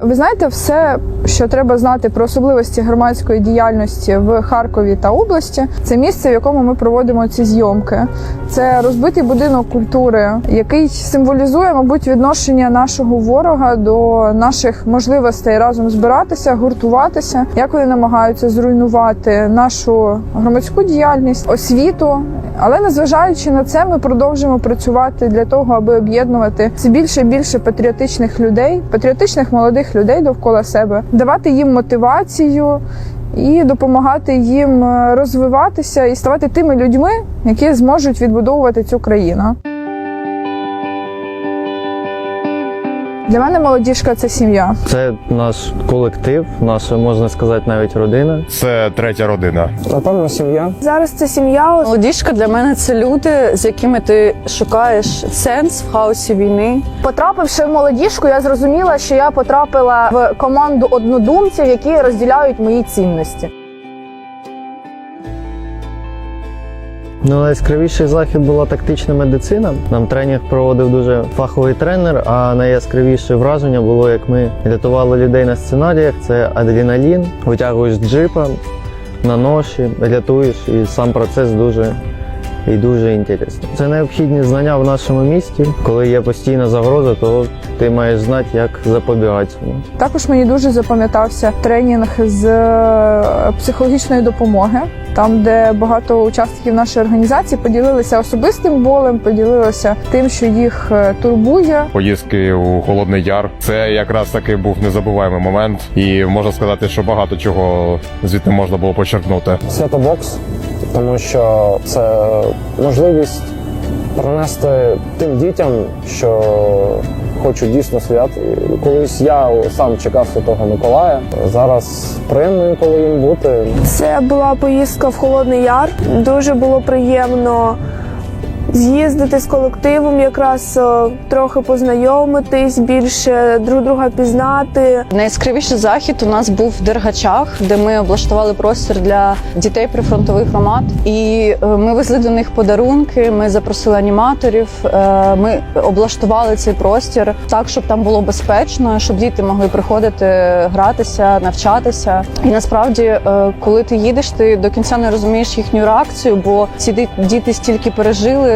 Ви знаєте, все, що треба знати про особливості громадської діяльності в Харкові та області, це місце, в якому ми проводимо ці зйомки. Це розбитий будинок культури, який символізує, мабуть, відношення нашого ворога до наших можливостей разом збиратися, гуртуватися, як вони намагаються зруйнувати нашу громадську діяльність, освіту. Але незважаючи на це, ми продовжуємо працювати для того, аби об'єднувати все більше і більше патріотичних людей, патріотичних молодих людей довкола себе, давати їм мотивацію і допомагати їм е, розвиватися і ставати тими людьми, які зможуть відбудовувати цю країну. Для мене молодіжка це сім'я. Це наш колектив, наша можна сказати навіть родина. Це третя родина. Напевно, сім'я. Зараз це сім'я. Молодіжка для мене це люди, з якими ти шукаєш сенс в хаосі війни. Потрапивши в молодіжку, я зрозуміла, що я потрапила в команду однодумців, які розділяють мої цінності. Ну, найяскравіший захід була тактична медицина. Нам тренінг проводив дуже фаховий тренер. А найяскравіше враження було, як ми рятували людей на сценаріях. Це адреналін, витягуєш джипа на ноші, рятуєш, і сам процес дуже. І дуже інтересно. Це необхідні знання в нашому місті. Коли є постійна загроза, то ти маєш знати, як запобігати цьому. Також мені дуже запам'ятався тренінг з е, психологічної допомоги, там, де багато учасників нашої організації поділилися особистим болем, поділилися тим, що їх е, турбує. Поїздки у Холодний Яр. Це якраз таки був незабуваємий момент, і можна сказати, що багато чого звідти можна було почерпнути. Святобокс, тому що це можливість принести тим дітям, що хочуть дійсно свят. Колись я сам чекав Святого Миколая. Зараз приємно інколи їм бути. Це була поїздка в Холодний Яр. Дуже було приємно з'їздити з колективом, якраз е, трохи познайомитись, більше друг друга пізнати. Найяскравіший захід у нас був в Дергачах, де ми облаштували простір для дітей прифронтових громад. І е, ми везли до них подарунки. Ми запросили аніматорів. е, Ми облаштували цей простір так, щоб там було безпечно, щоб діти могли приходити гратися, навчатися. І насправді, коли ти їдеш, ти до кінця не розумієш їхню реакцію, бо ці діти стільки пережили,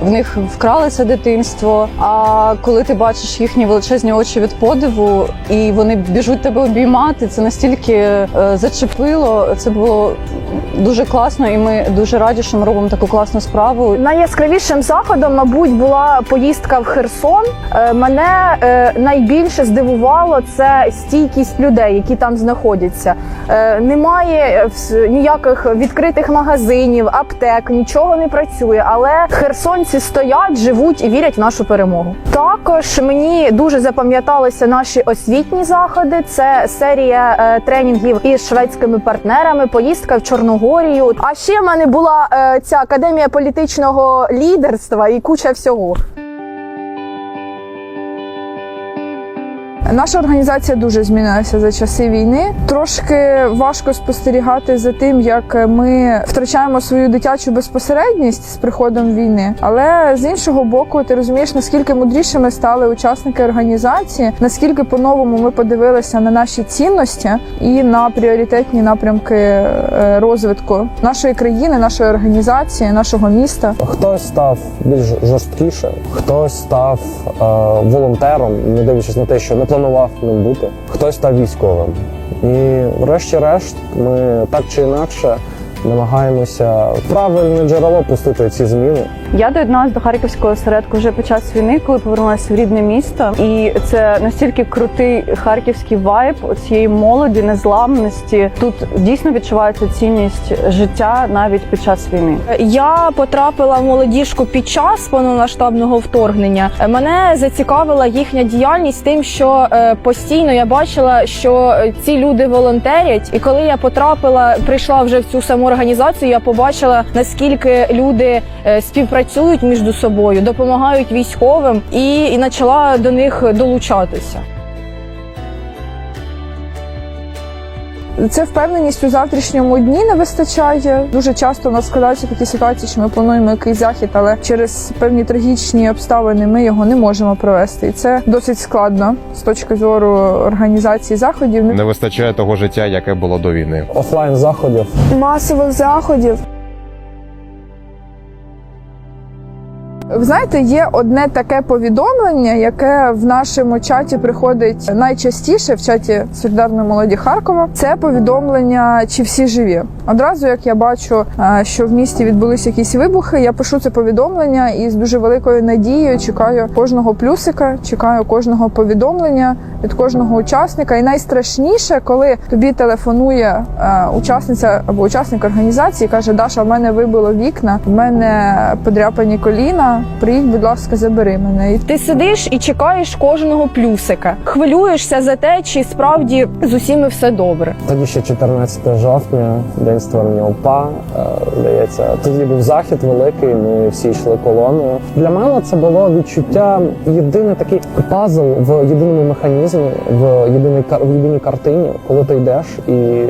в них вкрали дитинство. А коли ти бачиш їхні величезні очі від подиву, і вони біжуть тебе обіймати, це настільки е, зачепило. Це було дуже класно, і ми дуже раді, що ми робимо таку класну справу. Найяскравішим заходом, мабуть, була поїздка в Херсон. Е, Мене е, найбільше здивувало це стійкість людей, які там знаходяться. Немає ніяких відкритих магазинів, аптек, нічого не працює. Але херсонці стоять, живуть і вірять в нашу перемогу. Також мені дуже запам'яталися наші освітні заходи. Це серія е, тренінгів із шведськими партнерами, поїздка в Чорногорію. А ще в мене була е, ця академія політичного лідерства і куча всього. Наша організація дуже змінилася за часи війни. Трошки важко спостерігати за тим, як ми втрачаємо свою дитячу безпосередність з приходом війни. Але з іншого боку, ти розумієш, наскільки мудрішими стали учасники організації, наскільки по-новому ми подивилися на наші цінності і на пріоритетні напрямки е, розвитку нашої країни, нашої організації, нашого міста. Хтось став більш жорсткішим, хтось став е, волонтером, не дивлячись на те, що не планував ним бути. Хтось став військовим. І врешті-решт, ми так чи інакше намагаємося правильне джерело пустити ці зміни. Я доєдналась до харківського осередку вже під час війни, коли повернулася в рідне місто. І це настільки крутий харківський вайб цієї молоді, незламності. Тут дійсно відчувається цінність життя навіть під час війни. Я потрапила в молодіжку під час повномасштабного вторгнення. Мене зацікавила їхня діяльність тим, що е, постійно я бачила, що ці люди волонтерять. І коли я потрапила, прийшла вже в цю саму організацію, я побачила наскільки люди е, співпрацюють між собою, допомагають військовим, і, і почала до них долучатися. Це впевненість у завтрашньому дні не вистачає. Дуже часто у нас складаються такі ситуації, що ми плануємо якийсь захід, але через певні трагічні обставини ми його не можемо провести. І це досить складно з точки зору організації заходів. Не вистачає того життя, яке було до війни. Офлайн заходів масових заходів. Ви знаєте, є одне таке повідомлення, яке в нашому чаті приходить найчастіше в чаті солідарної молоді Харкова. Це повідомлення, чи всі живі. Одразу, як я бачу, е, що в місті відбулися якісь вибухи, я пишу це повідомлення і з дуже великою надією чекаю кожного плюсика, чекаю кожного повідомлення від кожного учасника. І найстрашніше, коли тобі телефонує е, учасниця або учасник організації, каже: Даша, в мене вибило вікна, в мене подряпані коліна. Приїдь, будь ласка, забери мене. Ти сидиш і чекаєш кожного плюсика. Хвилюєшся за те, чи справді з усіми все добре. Тоді ще 14 жовтня, день створення ОПА. е, Здається, тоді був захід великий. Ми всі йшли колоною. Для мене це було відчуття єдиний такий пазл в єдиному механізмі, в єдиній в єдиній картині, коли ти йдеш і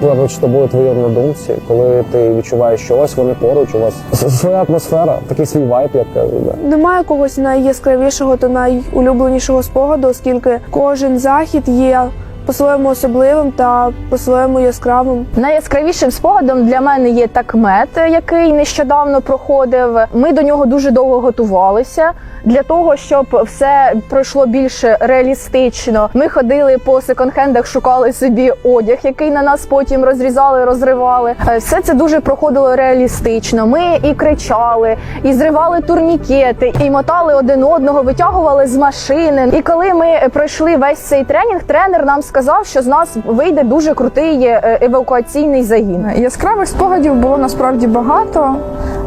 поруч з тобою твої однодумці, коли ти відчуваєш, що ось вони поруч, у вас своя атмосфера, такий свій вайб, як кажуть. да. Немає когось найяскравішого та найулюбленішого спогаду, оскільки кожен захід є по-своєму особливим та по-своєму яскравим. Найяскравішим спогадом для мене є такмет, який нещодавно проходив. Ми до нього дуже довго готувалися для того, щоб все пройшло більш реалістично. Ми ходили по секонд-хендах, шукали собі одяг, який на нас потім розрізали, розривали. Е, Все це дуже проходило реалістично. Ми і кричали, і зривали турнікети, і мотали один одного, витягували з машини. І коли ми пройшли весь цей тренінг, тренер нам сказав, що з нас вийде дуже крутий е, евакуаційний загін. Яскравих спогадів було насправді багато,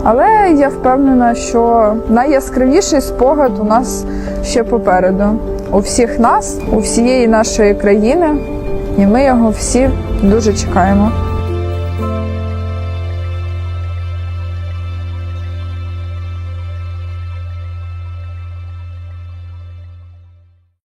але я впевнена, що найяскравіший спогад у нас ще попереду. У всіх нас, у всієї нашої країни, і ми його всі дуже чекаємо.